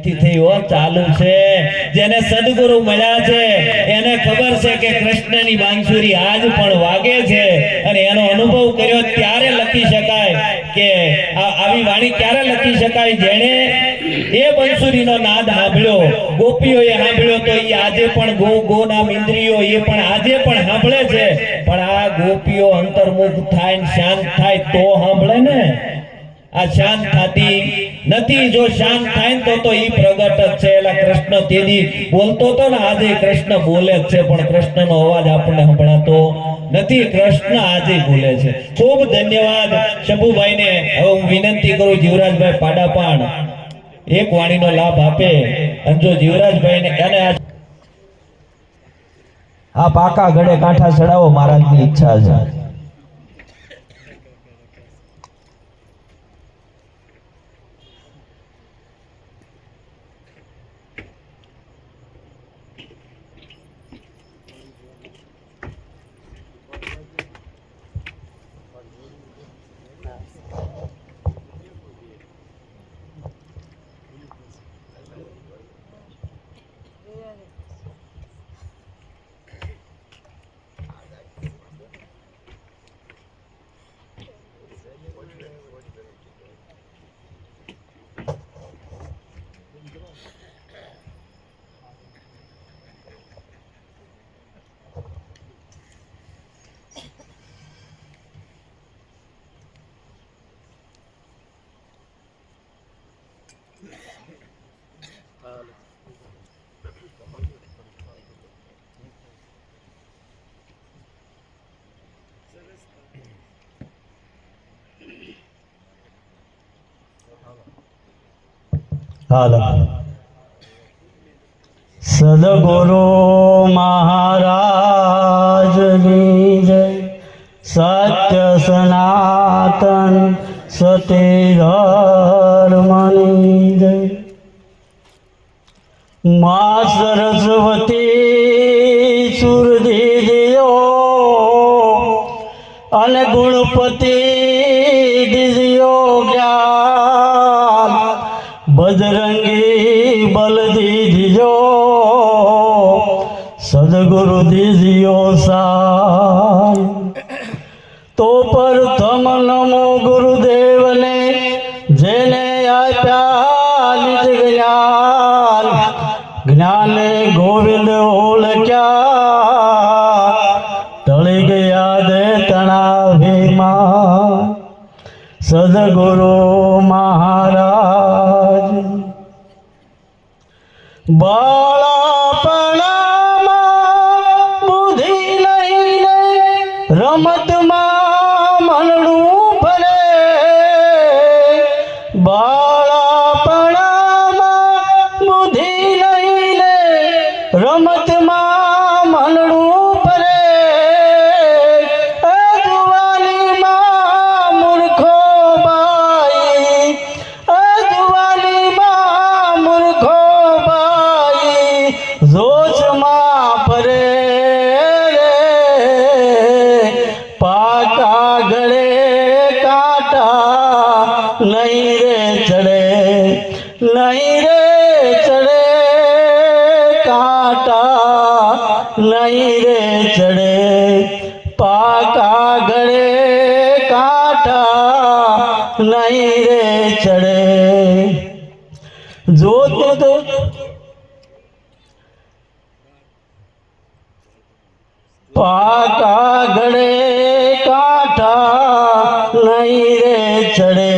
નથી થઈ ચાલુ છે. જેને સદગુરુ મળ્યા છે, એને ખબર છે કે કૃષ્ણની બાંસુરી આજ પણ વાગે છે. અને એનો અનુભવ કર્યો ત્યારે લખી શકાય કે આવી વાણી ક્યારે લખી શકાય? જેણે એ બંસુરીનો નાદ સાંભળ્યો. ગોપીઓએ સાંભળ્યો તો એ આજે પણ ગો ગો નામ ઇન્દ્રિયો એ પણ આજે પણ સાંભળે છે. પણ આ ગોપીઓ અંતર્મુખ થાય શાંત થાય તો સાંભળે ને? આ શાંત થતી નથી. જો શાંત થાય તો તો ઈ પ્રગટ જ છે. એટલે કૃષ્ણ તેદી બોલતો તો ને આજે કૃષ્ણ બોલે જ છે, પણ કૃષ્ણનો અવાજ આપણને સંભળાતો નથી. કૃષ્ણ આજે બોલે છે. ખૂબ ધન્યવાદ શંભુભાઈને. હવે હું વિનંતી કરું જીવરાજભાઈ પાડાપાણ. એક વાણીનો લાભ આપે. અને જો જીવરાજભાઈને અને આ પાકા ગળે કાંઠા ચડાવો, મહારાજની ઈચ્છા છે. હાલો સદગુરુ મહારાજની જય. સત્ય સનાતન સતી ધર્મની જય. મા સરસ્વતી સુરદીદીઓ અને ગુણપતિ બજરંગી બલ દીદીઓ સદગુરુ દીદીઓ સાય. તો પ્રથમ નમો ગુરુદેવને, જેને આપ્યા નિજ જ્ઞાન, જ્ઞાને ગોવિંદ ઓળખ્યા. તળી ગયા દે તણાવીમાં સદગુરુ મહારાજ Bye. નહીં રે ચડે, પાકા ગળે કાંટા નહીં રે ચડે. જોત તો પાકા ગળે કાંઠા નહીં રે ચડે.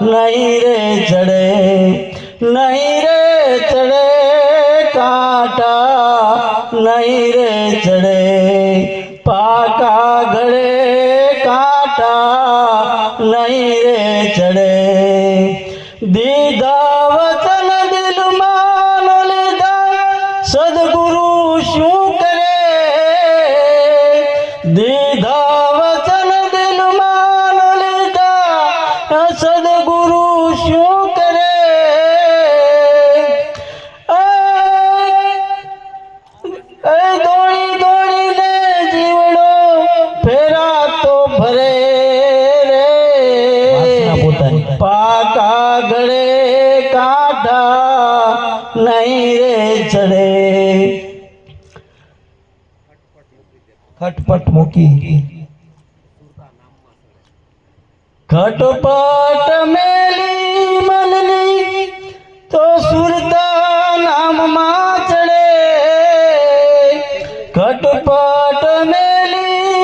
નહીં રે ચડે, નહીં રે ચડે કાંટા, નહીં રે ચડે. પાકા ગળે કાંટા, નહીં રે ચડે. ખટપટ મૂકી ખટપટ મેલી મનની તો સુરતા નામમાં ચડે ખટપટ મેલી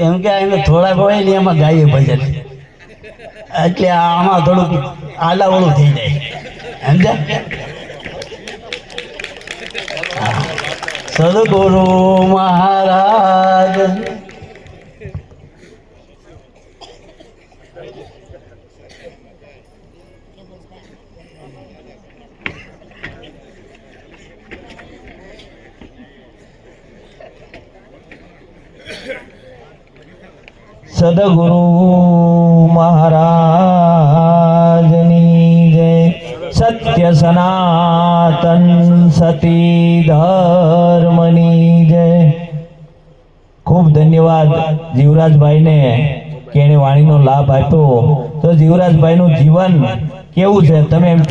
કેમ કે એને થોડા હોય ને એમાં ગાઈએ ભજન એટલે આમાં થોડુંક આલાવળું થઈ જાય. સમજ્યા. સદગુરુ મહારાજ સદગુરુ મહારાજની જય. સત્ય સનાતન સતી ધર્મની જય. ખૂબ ધન્યવાદ જીવરાજભાઈને કે એને વાણીનો લાભ આપ્યો. તો જીવરાજભાઈનું જીવન કેવું છે? તમે એમ